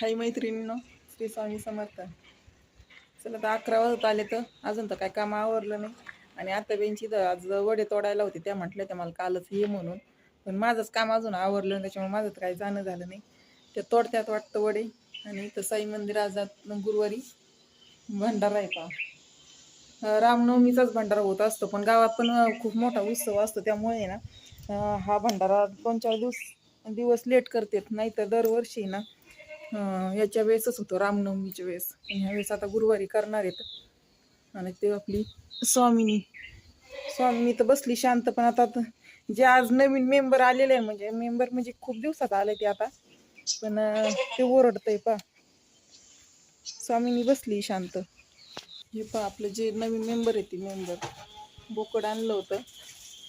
हाय मैत्रिणीनं श्री स्वामी समर्थ. चला तर अकरा वाजत आले तर अजून तर काय काम आवरलं नाही. आणि आता बेंची तर आज वडे तोडायला होते त्या म्हटल्या त्या मला कालच ये म्हणून. पण माझंच काम अजून आवरलं नाही त्याच्यामुळे माझं तर काही जाणं झालं नाही. ते तोडत्यात वाटतं वडे. आणि इथं साई मंदिर आज गुरुवारी भंडारा आहे का रामनवमीचाच भंडारा होत असतो पण गावात पण खूप मोठा उत्सव असतो त्यामुळे ना हा भंडारा दोन चार दिवस दिवस लेट करतात नाही तर दरवर्षी ना याच्या वेळेसच होतो रामनवमीच्या वेळेस. ह्या वेळेस आता गुरुवारी करणार आहेत. आणि ते आपली स्वामिनी. स्वामिनी तर बसली शांत पण आता जे आज नवीन मेंबर आलेले आहे म्हणजे मेंबर म्हणजे खूप दिवसात आले ते आता. पण ते ओरडतंय पा स्वामिनी बसली शांत. हे पहा आपलं जे नवीन मेंबर आहे ती मेंबर बोकड आणलं होतं.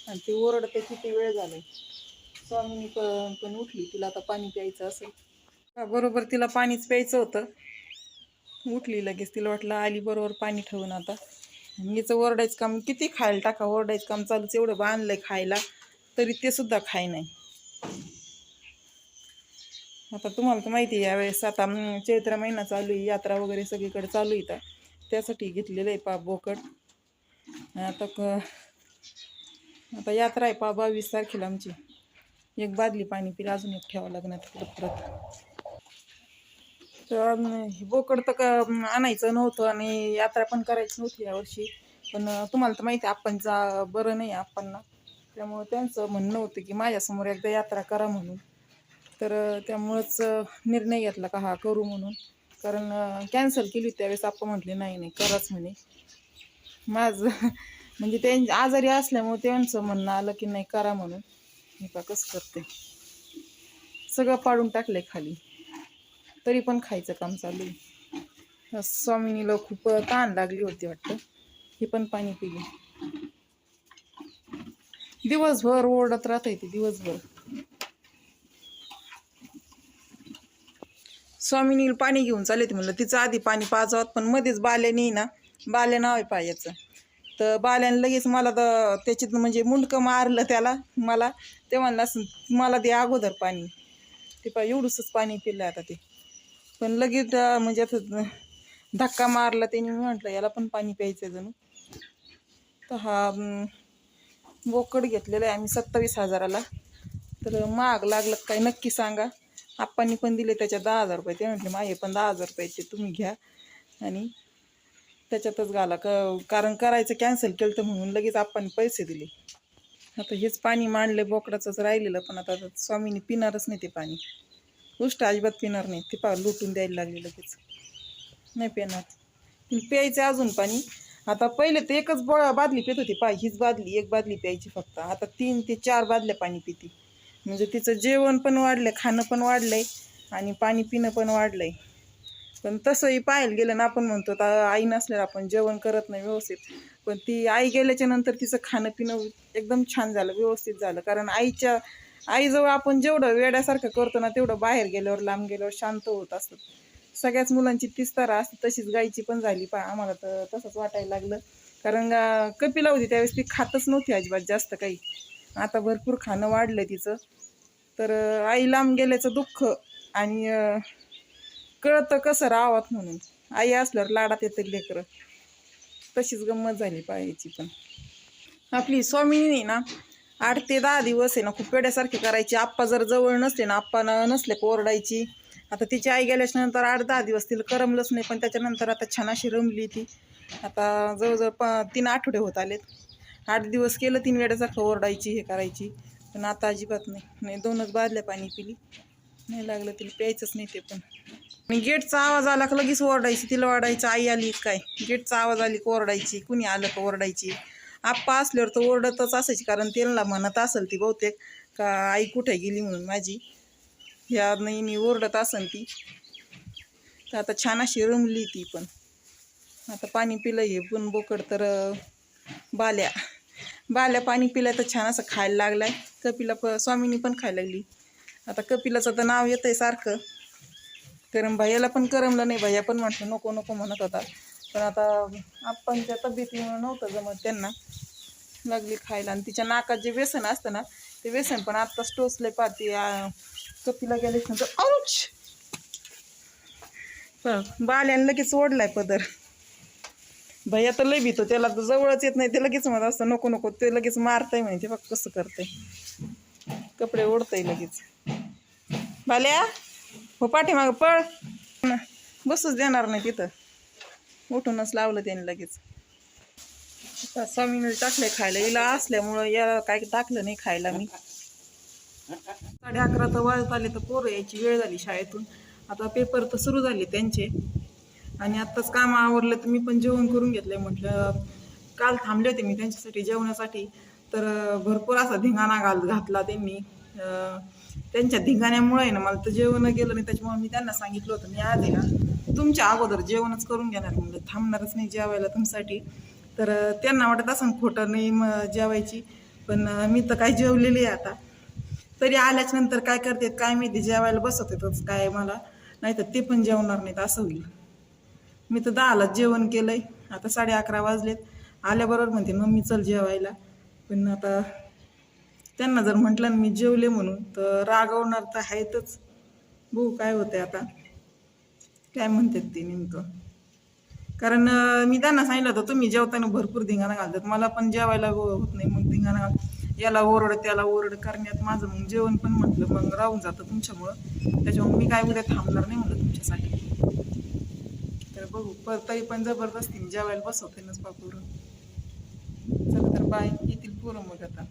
आणि ते ओरडते किती वेळ झालाय. स्वामिनी पण पण उठली तिला आता पाणी प्यायचं असेल. बरोबर तिला पाणीच प्यायचं होतं. उठली लगेच तिला वाटलं आली बरोबर पाणी ठेवून आता. मीचं ओरडायचं काम किती खायला टाका ओरडायचं काम चालूच एवढं बांधलंय खायला तरी ते सुद्धा खाय नाही. आता तुम्हाला तर माहिती आहे यावेळेस आता चैत्र महिना चालू आहे यात्रा वगैरे सगळीकडे चालू आहे तर त्यासाठी घेतलेलं आहे पा बोकड. आता क आता यात्रा आहे पा बावीस तारखेला आमची. एक बादली पाणी पिला अजून एक ठेवावं लागणार तिकडं परत. तर बोकड तर का आणायचं नव्हतं आणि यात्रा पण करायची नव्हती यावर्षी. पण तुम्हाला तर माहिती आहे जा बरं नाही आप्पांना. त्यामुळं त्यांचं म्हणणं होतं की माझ्यासमोर एकदा यात्रा करा म्हणून. तर त्यामुळंच निर्णय घेतला का हा करू म्हणून. कारण कॅन्सल केली त्यावेळेस आप्पा म्हटले नाही नाही कराच म्हणे. माझं म्हणजे त्यां आजारी असल्यामुळे त्यांचं म्हणणं आलं की नाही करा म्हणून. मी का कसं करते? सगळं पाडून टाकलंय खाली. तरी पण खायचं काम चालू आहे. स्वामिनीला खूप ताण लागली होती वाटतं. हे पण पाणी पिली. दिवसभर ओरडत राहता येते दिवसभर. स्वामिनी पाणी घेऊन चालले ते म्हणलं तिचं आधी पाणी पाजावत पण मध्येच बाल्याने ना. बाल्या नाव आहे पायाचं. तर बाल्याने लगेच मला तर त्याच्यात म्हणजे मुंडकं मारलं त्याला मला. ते म्हणलं असं मला ते अगोदर पाणी. ते पा एवढंसंच पाणी पिलं आता ते. पण लगेच म्हणजे आता धक्का मारला त्याने मी म्हटलं याला पण पाणी प्यायचं आहे जणू. तर हा बोकड घेतलेला आहे आम्ही सत्तावीस हजाराला. तर महाग लागलं काय नक्की सांगा. आप्पांनी पण दिले त्याच्या दहा हजार रुपये. ते म्हटले माझे पण दहा हजार रुपये ते तुम्ही घ्या. आणि त्याच्यातच घाला. क कारण करायचं कॅन्सल केलं तर म्हणून लगेच आप्पांनी पैसे दिले. आता हेच पाणी मांडले बोकडाचंच राहिलेलं पण आता स्वामीनी पिणारच नाही ते पाणी. गोष्ट अजिबात पिणार नाही. ते पा लुटून द्यायला लागली लगेच. नाही पिणार. प्यायचं अजून पाणी. आता पहिले तर एकच ब बादली पित होती. पाय हीच बादली एक बादली प्यायची फक्त. आता तीन ते चार बादल्या पाणी पिती. म्हणजे तिचं जेवण पण वाढलंय खाणं पण वाढलंय आणि पाणी पिणं पण वाढलंय. पण तसंही पाहायला गेलं ना आपण म्हणतो आता आई नसल्यावर आपण जेवण करत नाही व्यवस्थित. पण ती आई गेल्याच्यानंतर तिचं खाणं पिणं एकदम छान झालं व्यवस्थित झालं. कारण आईच्या आईजवळ आपण जेवढं वेड्यासारखं करतो ना तेवढं बाहेर गेल्यावर लांब गेल्यावर शांत होत असतं सगळ्याच मुलांची तीच तारा असते तशीच गायची पण झाली. पा आम्हाला तर तसंच वाटायला लागलं. कारण कपिला होती त्यावेळेस ती खातच नव्हती अजिबात जास्त काही. आता भरपूर खाणं वाढलं तिचं. तर आई लांब गेल्याचं दुःख आणि कळतं कसं राहावत म्हणून. आई असल्यावर लाडात येतं लेकरं. तशीच गंमत झाली पायाची पण. आपली स्वामिनी ना? आठ ते दहा दिवस आहे ना खूप वेड्यासारखे करायची. आप्पा जर जवळ नसले ना आप्पा न- नसले कोरडायची. ओरडायची आता तिची आई गेल्याच्यानंतर आठ दहा दिवस तिला करमलंच नाही पण त्याच्यानंतर आता छान अशी रमली ती. आता जवळजवळ प तीन आठवडे होत आलेत. आठ दिवस केलं तीन वेड्यासारखं ओरडायची हे करायची. पण आता अजिबात नाही. नाही दोनच बादल्या पाणी पिली. नाही लागलं तिला प्यायचंच नाही ते पण. आणि गेटचा आवाज आला का लगेच ओरडायची. तिला ओरडायचं आई आली काय? गेटचा आवाज आली का ओरडायची. कुणी आलं का ओरडायची? आप्पा असल्यावर तर ओरडतच असायची कारण त्यांना म्हणत असेल ती बहुतेक का आई कुठे गेली म्हणून माझी. या नाही ओरडत असेल ती. तर आता छान अशी रमली ती पण. आता पाणी पिलं हे पण बोकड तर बाल्या. बाल्या पाणी पिलं तर छान असं खायला लागलाय. कपिला प स्वामीनी पण खायला लागली. आता कपिलाचं तर नाव येतंय सारखं. करम भैयाला पण करमलं नाही भैया पण म्हटलं नको नको म्हणत होता. पण आता आप्पांच्या तब्येतीमुळे नव्हतं जमत त्यांना लागली खायला. आणि तिच्या नाकात जे व्यसन असतं ना ते व्यसन पण आत्ताच टोचले पाहते कपिला गेले नंतर औच! पण लगेच ओढलाय पदर. भैया तर लय भीतो त्याला तर जवळच येत नाही ते लगेच म्हणत असतं नको नको. ते लगेच मारतंय म्हणजे बघ कसं करतंय. कपडे ओढतंय लगेच. बाल्या हो पाठीमागं पळ. न, बसूच देणार नाही तिथं. उठूनच लावलं त्याने लगेच. आता स्वामीने टाकले खायला. हिला असल्यामुळं याला काय टाकलं नाही खायला मी. साडे अकरा तर वाजत आले तर पोरं यायची वेळ झाली शाळेतून. आता पेपर तर सुरू झाले त्यांचे. आणि आत्ताच काम आवरलं तर मी पण जेवण करून घेतलंय म्हटलं काल थांबले होते मी त्यांच्यासाठी जेवणासाठी. तर भरपूर असा धिंगाणा घाल घातला त्यांनी. त्यांच्या धिंगाण्यामुळे आहे ना मला तर जेवण गेलं नाही. त्याच्यामुळे मी त्यांना सांगितलं होतं मी आज आहे ना तुमच्या अगोदर जेवणच करून घेणार म्हणलं थांबणारच नाही जेवायला तुमच्यासाठी. तर त्यांना वाटत असं खोटं नाही मग जेवायची पण मी तर काय जेवलेली आहे आता. तरी आल्याच नंतर काय करतात काय माहिती जेवायला बसत येतच काय मला. नाही तर ते पण जेवणार नाहीत असं होईल. मी तर दहालाच जेवण केलंय आता साडे अकरा वाजलेत. आल्याबरोबर म्हणते मम्मी चल जेवायला. पण आता त्यांना जर म्हटलं मी जेवले म्हणून तर रागवणार तर आहेतच. बघू काय होते आता. काय म्हणतात ते नेमकं? कारण मी त्यांना सांगितलं होतं तुम्ही जेवताना भरपूर धिंगाणा घालतात. मला पण जेवायला हो, होत नाही मग धिंगाणा घाल याला ओरड त्याला ओरड करण्यात माझं मग जेवण पण म्हटलं मग राहून जातं तुमच्यामुळं. त्याच्यामुळे मी काय उद्या थांबणार नाही म्हणलं तुमच्यासाठी. तर बघू पर तरी पण जबरदस्तीने जेवायला बसवते नाच बापूर. चला तर बाय. येतील पोरं मग आता.